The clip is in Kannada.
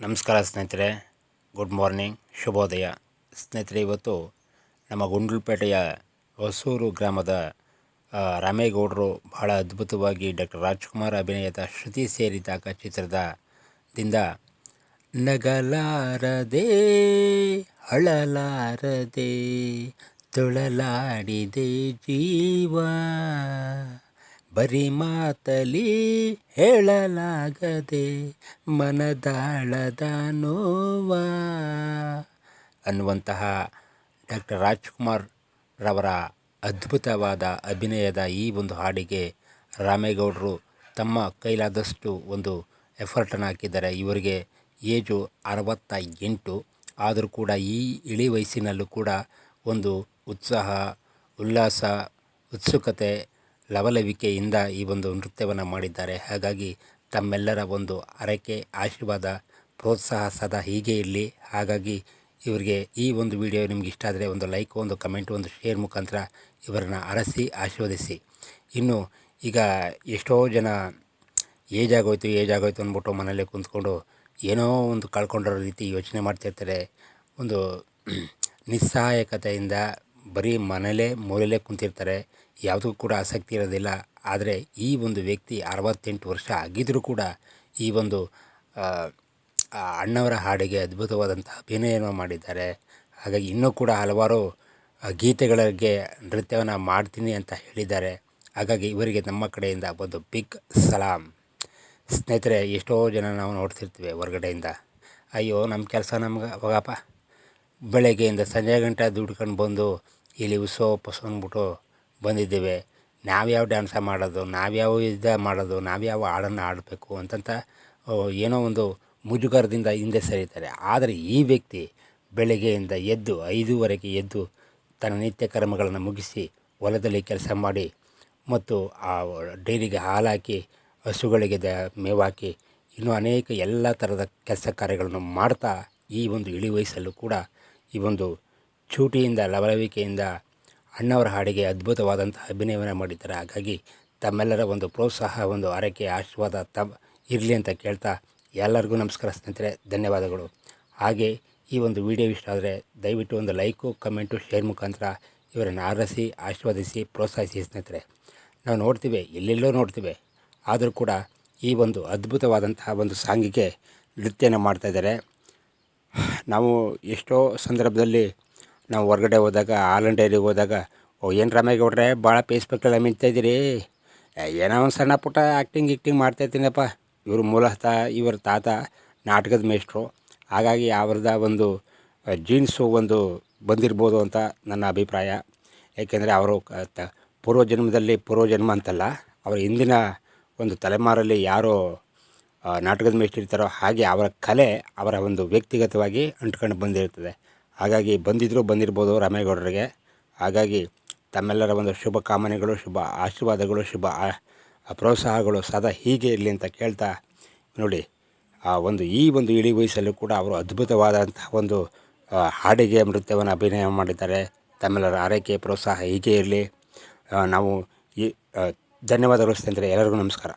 ನಮಸ್ಕಾರ ಸ್ನೇಹಿತರೆ ಗುಡ್ ಮಾರ್ನಿಂಗ್ ಶುಭೋದಯ. ಸ್ನೇಹಿತರೆ, ಇವತ್ತು ನಮ್ಮ ಗುಂಡ್ಲುಪೇಟೆಯ ಹೊಸೂರು ಗ್ರಾಮದ ರಾಮೇಗೌಡರು ಬಹಳ ಅದ್ಭುತವಾಗಿ ಡಾಕ್ಟರ್ ರಾಜ್ಕುಮಾರ್ ಅಭಿನಯದ ಶ್ರುತಿ ಸೇರಿದಾಗ ಚಿತ್ರದ ದಿಂದ, ನಗಲಾರದೆ, ಅಳಲಾರದೆ, ತೊಳಲಾಡಿದೆ ಜೀವ. ಬರಿ ಮಾತಲಿ ಹೇಳಲಾಗದೆ ಮನದಾಳದ ನೋವ. ಅನ್ನುವಂತಹ ಡಾಕ್ಟರ್ ರಾಜ್ಕುಮಾರ್ ರವರ ಅದ್ಭುತವಾದ ಅಭಿನಯದ ಈ ಒಂದು ಹಾಡಿಗೆ ರಾಮೇಗೌಡರು ತಮ್ಮ ಕೈಲಾದಷ್ಟು ಒಂದು ಎಫರ್ಟನ್ನು ಹಾಕಿದ್ದಾರೆ. ಇವರಿಗೆ ಏಜು ಅರವತ್ತ ಎಂಟು ಆದರೂ ಕೂಡ ಈ ಇಳಿ ವಯಸ್ಸಿನಲ್ಲೂ ಕೂಡ ಒಂದು ಉತ್ಸಾಹ, ಉಲ್ಲಾಸ, ಉತ್ಸುಕತೆ ಲವಲವಿಕೆಯಿಂದ ಈ ಒಂದು ನೃತ್ಯವನ್ನು ಮಾಡಿದ್ದಾರೆ. ಹಾಗಾಗಿ ತಮ್ಮೆಲ್ಲರ ಒಂದು ಹರಕೆ ಆಶೀರ್ವಾದ, ಪ್ರೋತ್ಸಾಹ ಸದಾ ಹೀಗೆ ಇರಲಿ. ಹಾಗಾಗಿ ಇವರಿಗೆ ಈ ಒಂದು ವಿಡಿಯೋ ನಿಮ್ಗೆ ಇಷ್ಟ ಆದರೆ ಒಂದು ಲೈಕ್, ಒಂದು ಕಮೆಂಟ್, ಒಂದು ಶೇರ್ ಮುಖಾಂತರ ಇವರನ್ನು ಅರಸಿ, ಆಶೀರ್ವದಿಸಿ. ಇನ್ನು ಈಗ ಎಷ್ಟೋ ಜನ ಏಜ್ ಆಗೋಯ್ತು ಏಜ್ ಆಗೋಯ್ತು ಅಂದ್ಬಿಟ್ಟು ಮನೇಲಿ ಕುಂತ್ಕೊಂಡು ಏನೋ ಒಂದು ಕಳ್ಕೊಂಡಿರೋ ರೀತಿ ಯೋಚನೆ ಮಾಡ್ತಿರ್ತಾರೆ ಒಂದು ನಿಸ್ಸಹಾಯಕತೆಯಿಂದ ಬರೀ ಮನೇಲೇ ಮೂಲೆಯಲ್ಲೇ ಕುಂತಿರ್ತಾರೆ. ಯಾವುದಕ್ಕೂ ಕೂಡ ಆಸಕ್ತಿ ಇರೋದಿಲ್ಲ. ಆದರೆ ಈ ಒಂದು ವ್ಯಕ್ತಿ ಅರವತ್ತೆಂಟು ವರ್ಷ ಆಗಿದ್ದರೂ ಕೂಡ ಈ ಒಂದು ಅಣ್ಣವರ ಹಾಡಿಗೆ ಅದ್ಭುತವಾದಂಥ ಅಭಿನಯವನ್ನು ಮಾಡಿದ್ದಾರೆ. ಹಾಗಾಗಿ ಇನ್ನೂ ಕೂಡ ಹಲವಾರು ಗೀತೆಗಳಿಗೆ ನೃತ್ಯವನ್ನು ಮಾಡ್ತೀನಿ ಅಂತ ಹೇಳಿದ್ದಾರೆ. ಹಾಗಾಗಿ ಇವರಿಗೆ ನಮ್ಮ ಕಡೆಯಿಂದ ಒಂದು ಬಿಗ್ ಸಲಾಮ್ ಸ್ನೇಹಿತರೆ, ಎಷ್ಟೋ ಜನ ನಾವು ನೋಡ್ತಿರ್ತೀವಿ ಹೊರಗಡೆಯಿಂದ. ಅಯ್ಯೋ, ನಮ್ಮ ಕೆಲಸ ನಮ್ಗೆ ಹೋಗಪ್ಪ ಬೆಳಗ್ಗೆಯಿಂದ ಸಂಜೆ ಗಂಟೆ ದುಡ್ಕೊಂಡು ಬಂದು ಇಲ್ಲಿ ಉಸೋ, ಪಸೋ ಅಂದ್ಬಿಟ್ಟು ಬಂದಿದ್ದೇವೆ. ನಾವ್ಯಾವ ಡ್ಯಾನ್ಸ ಮಾಡೋದು, ನಾವ್ಯಾವ ಇದು ಮಾಡೋದು, ನಾವ್ಯಾವ ಹಾಡನ್ನು ಆಡಬೇಕು ಅಂತಂತ ಏನೋ ಒಂದು ಮುಜುಗರದಿಂದ ಹಿಂದೆ ಸರಿತಾರೆ. ಆದರೆ ಈ ವ್ಯಕ್ತಿ ಬೆಳಗ್ಗೆಯಿಂದ ಎದ್ದು ಐದೂವರೆಗೆ ಎದ್ದು ತನ್ನ ನಿತ್ಯ ಕರ್ಮಗಳನ್ನು ಮುಗಿಸಿ ಹೊಲದಲ್ಲಿ ಕೆಲಸ ಮಾಡಿ ಮತ್ತು ಆ ಡೈರಿಗೆ ಹಾಲು ಹಾಕಿ ಹಸುಗಳಿಗೆ ದ ಮೇವಾಕಿ, ಇನ್ನೂ ಅನೇಕ ಎಲ್ಲ ಥರದ ಕೆಲಸ ಕಾರ್ಯಗಳನ್ನು ಮಾಡ್ತಾ ಈ ಒಂದು ಇಳಿ ಕೂಡ ಈ ಒಂದು ಚೂಟಿಯಿಂದ ಲವಲವಿಕೆಯಿಂದ ಅಣ್ಣವರ ಹಾಡಿಗೆ ಅದ್ಭುತವಾದಂಥ ಅಭಿನಯವನ್ನು ಮಾಡಿದ್ದಾರೆ. ಹಾಗಾಗಿ ತಮ್ಮೆಲ್ಲರ ಒಂದು ಪ್ರೋತ್ಸಾಹ, ಒಂದು ಆರೈಕೆ, ಆಶೀರ್ವಾದ ತ ಇರಲಿ ಅಂತ ಕೇಳ್ತಾ ಎಲ್ಲರಿಗೂ ನಮಸ್ಕಾರ ಸ್ನೇಹಿತರೆ, ಧನ್ಯವಾದಗಳು. ಹಾಗೆ ಈ ಒಂದು ವಿಡಿಯೋ ಇಷ್ಟ ಆದರೆ ದಯವಿಟ್ಟು ಒಂದು ಲೈಕು, ಕಮೆಂಟು, ಶೇರ್ ಮುಖಾಂತರ ಇವರನ್ನು ಆರಿಸಿ, ಆಶೀರ್ವಾದಿಸಿ, ಪ್ರೋತ್ಸಾಹಿಸಿ ಸ್ನೇಹಿತರೆ. ನಾವು ನೋಡ್ತೀವಿ, ಎಲ್ಲೆಲ್ಲೋ ನೋಡ್ತೀವಿ. ಆದರೂ ಕೂಡ ಈ ಒಂದು ಅದ್ಭುತವಾದಂತಹ ಒಂದು ಸಾಂಗಿಗೆ ನೃತ್ಯನ ಮಾಡ್ತಾಯಿದ್ದಾರೆ ನಾವು ಎಷ್ಟೋ ಸಂದರ್ಭದಲ್ಲಿ ನಾವು ಹೊರಗಡೆ ಹೋದಾಗ ಹಾಲನ್ ಡೈರಿಗೆ ಹೋದಾಗ ಓ ಏನು ರಾಮೇಗೌಡ್ರೆ ಭಾಳ ಪೇಸ್ ಬೇಕಲ್ಲ ಏ, ಏನೋ ಒಂದು ಸಣ್ಣ ಪುಟ್ಟ ಆ್ಯಕ್ಟಿಂಗ್ ಗಿಕ್ಟಿಂಗ್ ಮಾಡ್ತಾಯಿರ್ತೀನಪ್ಪ ಇವರು ಮೂಲತಃ ಇವರ ತಾತ ನಾಟಕದ ಮೇಷ್ಟ್ರು. ಹಾಗಾಗಿ ಅವ್ರದ ಒಂದು ಜೀನ್ಸು ಒಂದು ಬಂದಿರ್ಬೋದು ಅಂತ ನನ್ನ ಅಭಿಪ್ರಾಯ. ಏಕೆಂದರೆ ಅವರು ತ ಪೂರ್ವಜನ್ಮದಲ್ಲಿ ಪೂರ್ವಜನ್ಮ ಅಂತಲ್ಲ ಅವರ ಹಿಂದಿನ ಒಂದು ತಲೆಮಾರಲ್ಲಿ ಯಾರೋ ನಾಟಕದ ಮೇಷ್ಟಿರ್ತಾರೋ ಹಾಗೆ ಅವರ ಕಲೆ ಅವರ ಒಂದು ವ್ಯಕ್ತಿಗತವಾಗಿ ಅಂಟ್ಕೊಂಡು ಬಂದಿರ್ತದೆ ಹಾಗಾಗಿ ಬಂದಿದ್ದರೂ ಬಂದಿರ್ಬೋದು ರಾಮೇಗೌಡರಿಗೆ. ಹಾಗಾಗಿ ತಮ್ಮೆಲ್ಲರ ಒಂದು ಶುಭ ಕಾಮನೆಗಳು, ಶುಭ ಆಶೀರ್ವಾದಗಳು, ಶುಭ ಪ್ರೋತ್ಸಾಹಗಳು ಸದಾ ಹೀಗೆ ಇರಲಿ ಅಂತ ಕೇಳ್ತಾ ನೋಡಿ, ಆ ಒಂದು ಈ ಒಂದು ಇಳಿ ವಯಸ್ಸಲ್ಲೂ ಕೂಡ ಅವರು ಅದ್ಭುತವಾದಂಥ ಒಂದು ಹಾಡಿಗೆ, ನೃತ್ಯವನ್ನು ಅಭಿನಯ ಮಾಡಿದ್ದಾರೆ. ತಮ್ಮೆಲ್ಲರ ಆರೈಕೆ, ಪ್ರೋತ್ಸಾಹ ಹೀಗೆ ಇರಲಿ. ನಾವು ಈ ಧನ್ಯವಾದಗಳು ಸ್ನೇಹಿತರೆ, ಎಲ್ಲರಿಗೂ ನಮಸ್ಕಾರ.